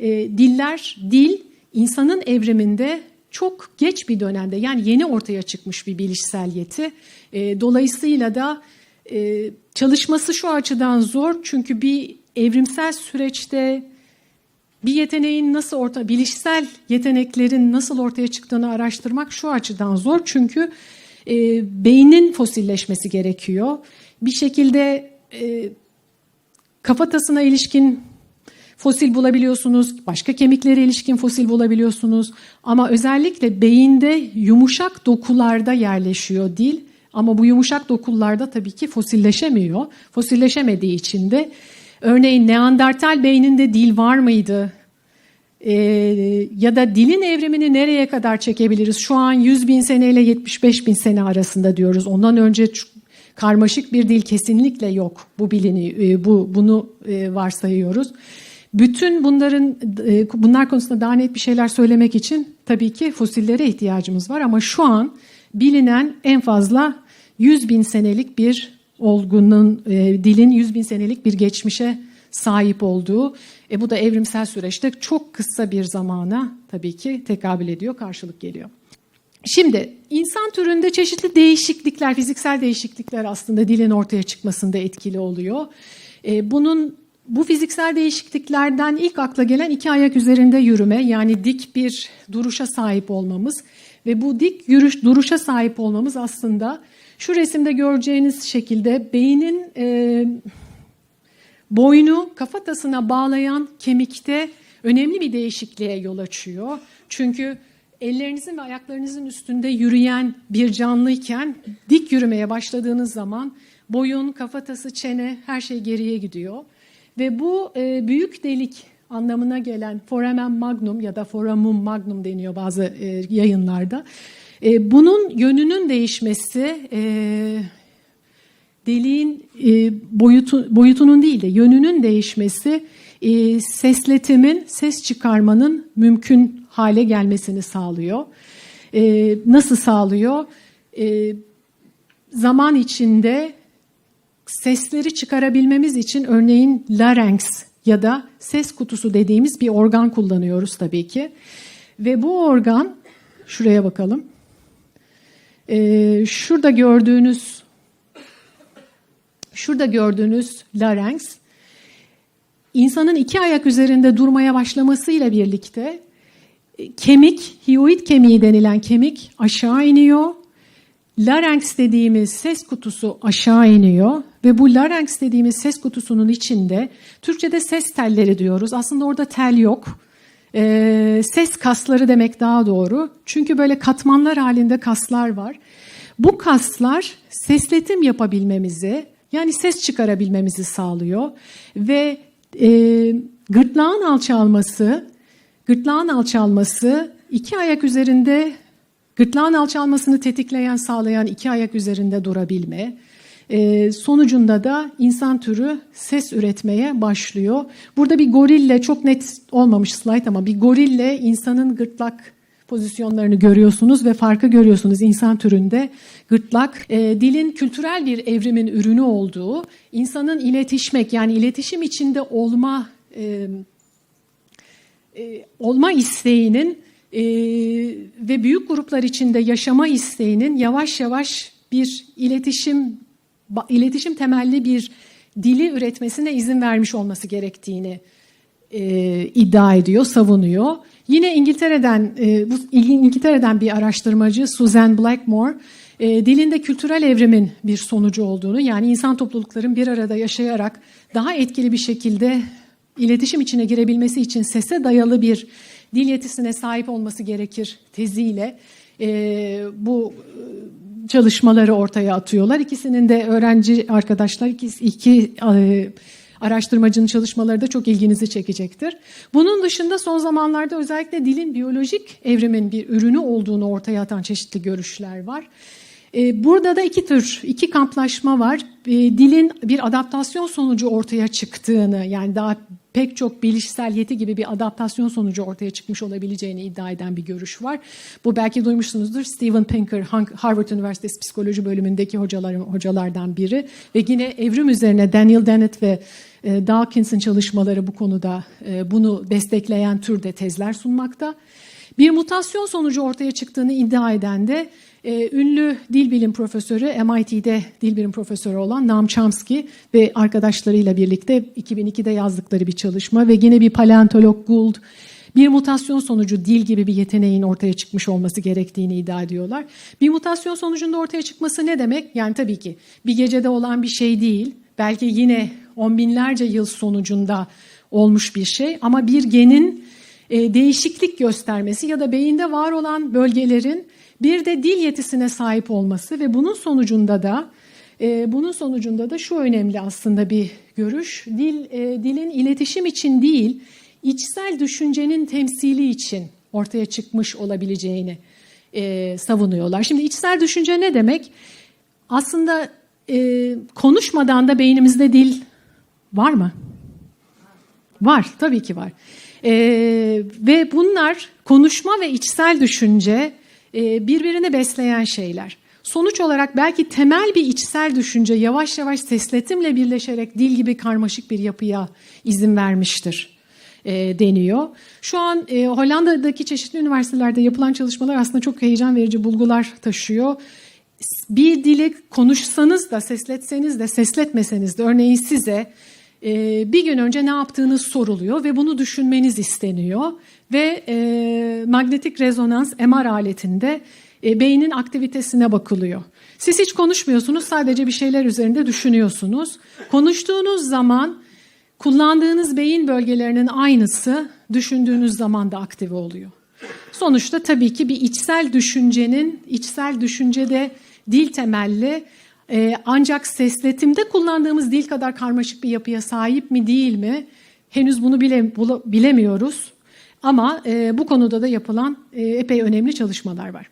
E, diller, dil insanın evriminde çok geç bir dönemde yani yeni ortaya çıkmış bir bilişsel yeti. E, dolayısıyla da e, çalışması şu açıdan zor çünkü bir evrimsel süreçte bir yeteneğin nasıl orta bilişsel yeteneklerin nasıl ortaya çıktığını araştırmak şu açıdan zor çünkü e, beynin fosilleşmesi gerekiyor. Bir şekilde e, kafatasına ilişkin fosil bulabiliyorsunuz, başka kemiklere ilişkin fosil bulabiliyorsunuz ama özellikle beyinde yumuşak dokularda yerleşiyor dil. Ama bu yumuşak dokularda tabii ki fosilleşemiyor. Fosilleşemediği için de örneğin Neandertal beyninde dil var mıydı? Ee, ya da dilin evrimini nereye kadar çekebiliriz? Şu an 100 bin sene ile 75 bin sene arasında diyoruz. Ondan önce karmaşık bir dil kesinlikle yok. Bu bilini, bu bunu e, varsayıyoruz. Bütün bunların e, bunlar konusunda daha net bir şeyler söylemek için tabii ki fosillere ihtiyacımız var ama şu an bilinen en fazla 100 bin senelik bir olgunun e, dilin 100 bin senelik bir geçmişe sahip olduğu e, bu da evrimsel süreçte çok kısa bir zamana tabii ki tekabül ediyor, karşılık geliyor. Şimdi insan türünde çeşitli değişiklikler, fiziksel değişiklikler aslında dilin ortaya çıkmasında etkili oluyor. E, bunun bu fiziksel değişikliklerden ilk akla gelen iki ayak üzerinde yürüme yani dik bir duruşa sahip olmamız ve bu dik yürüş duruşa sahip olmamız aslında şu resimde göreceğiniz şekilde beynin e, boynu kafatasına bağlayan kemikte önemli bir değişikliğe yol açıyor. Çünkü ellerinizin ve ayaklarınızın üstünde yürüyen bir canlıyken dik yürümeye başladığınız zaman boyun, kafatası, çene her şey geriye gidiyor. Ve bu e, büyük delik anlamına gelen foramen magnum ya da foramum magnum deniyor bazı e, yayınlarda. E, bunun yönünün değişmesi e, deliğin e, boyutu, boyutunun değil de yönünün değişmesi e, sesletimin, ses çıkarmanın mümkün hale gelmesini sağlıyor. E, nasıl sağlıyor? E, zaman içinde sesleri çıkarabilmemiz için örneğin larynx ya da ses kutusu dediğimiz bir organ kullanıyoruz tabii ki. Ve bu organ, şuraya bakalım. Ee, şurada gördüğünüz şurada gördüğünüz larynx insanın iki ayak üzerinde durmaya başlamasıyla birlikte e, kemik, hioid kemiği denilen kemik aşağı iniyor. Larynx dediğimiz ses kutusu aşağı iniyor ve bu larynx dediğimiz ses kutusunun içinde Türkçe'de ses telleri diyoruz. Aslında orada tel yok. Ee, ses kasları demek daha doğru. Çünkü böyle katmanlar halinde kaslar var. Bu kaslar sesletim yapabilmemizi yani ses çıkarabilmemizi sağlıyor ve e, gırtlağın alçalması, gırtlağın alçalması iki ayak üzerinde gırtlağın alçalmasını tetikleyen, sağlayan iki ayak üzerinde durabilme. E, sonucunda da insan türü ses üretmeye başlıyor. Burada bir gorille çok net olmamış slide ama bir gorille insanın gırtlak pozisyonlarını görüyorsunuz ve farkı görüyorsunuz insan türünde. Gırtlak, e, dilin kültürel bir evrimin ürünü olduğu, insanın iletişmek yani iletişim içinde olma e, e, olma isteğinin e, ve büyük gruplar içinde yaşama isteğinin yavaş yavaş bir iletişim iletişim temelli bir dili üretmesine izin vermiş olması gerektiğini e, iddia ediyor, savunuyor. Yine İngiltere'den e, bu İngiltere'den bir araştırmacı Susan Blackmore e, dilinde kültürel evrimin bir sonucu olduğunu yani insan toplulukların bir arada yaşayarak daha etkili bir şekilde iletişim içine girebilmesi için sese dayalı bir dil yetisine sahip olması gerekir teziyle e, bu çalışmaları ortaya atıyorlar. İkisinin de öğrenci arkadaşlar iki, iki e, araştırmacının çalışmaları da çok ilginizi çekecektir. Bunun dışında son zamanlarda özellikle dilin biyolojik evrimin bir ürünü olduğunu ortaya atan çeşitli görüşler var. E, burada da iki tür, iki kamplaşma var. E, dilin bir adaptasyon sonucu ortaya çıktığını, yani daha pek çok bilişsel yeti gibi bir adaptasyon sonucu ortaya çıkmış olabileceğini iddia eden bir görüş var. Bu belki duymuşsunuzdur. Steven Pinker, Harvard Üniversitesi Psikoloji bölümündeki hocalarım, hocalardan biri ve yine evrim üzerine Daniel Dennett ve E, Dawkins'in çalışmaları bu konuda e, bunu destekleyen türde tezler sunmakta. Bir mutasyon sonucu ortaya çıktığını iddia eden de e, ünlü dil bilim profesörü, MIT'de dil bilim profesörü olan Noam Chomsky ve arkadaşlarıyla birlikte 2002'de yazdıkları bir çalışma ve yine bir paleontolog Gould bir mutasyon sonucu dil gibi bir yeteneğin ortaya çıkmış olması gerektiğini iddia ediyorlar. Bir mutasyon sonucunda ortaya çıkması ne demek? Yani tabii ki bir gecede olan bir şey değil. Belki yine on binlerce yıl sonucunda olmuş bir şey ama bir genin e, değişiklik göstermesi ya da beyinde var olan bölgelerin bir de dil yetisine sahip olması ve bunun sonucunda da e, bunun sonucunda da şu önemli aslında bir görüş. Dil e, dilin iletişim için değil, içsel düşüncenin temsili için ortaya çıkmış olabileceğini e, savunuyorlar. Şimdi içsel düşünce ne demek? Aslında e, konuşmadan da beynimizde dil var mı? Var, tabii ki var. E, ve bunlar konuşma ve içsel düşünce e, birbirini besleyen şeyler. Sonuç olarak belki temel bir içsel düşünce yavaş yavaş sesletimle birleşerek dil gibi karmaşık bir yapıya izin vermiştir e, deniyor. Şu an e, Hollanda'daki çeşitli üniversitelerde yapılan çalışmalar aslında çok heyecan verici bulgular taşıyor. Bir dili konuşsanız da, sesletseniz de, sesletmeseniz de örneğin size e, bir gün önce ne yaptığınız soruluyor ve bunu düşünmeniz isteniyor ve e, magnetik rezonans MR aletinde e, beynin aktivitesine bakılıyor. Siz hiç konuşmuyorsunuz, sadece bir şeyler üzerinde düşünüyorsunuz. Konuştuğunuz zaman kullandığınız beyin bölgelerinin aynısı düşündüğünüz zaman da aktive oluyor. Sonuçta tabii ki bir içsel düşüncenin, içsel düşüncede dil temelli e, ancak sesletimde kullandığımız dil kadar karmaşık bir yapıya sahip mi değil mi? Henüz bunu bile, bula, bilemiyoruz. Ama e, bu konuda da yapılan e, epey önemli çalışmalar var.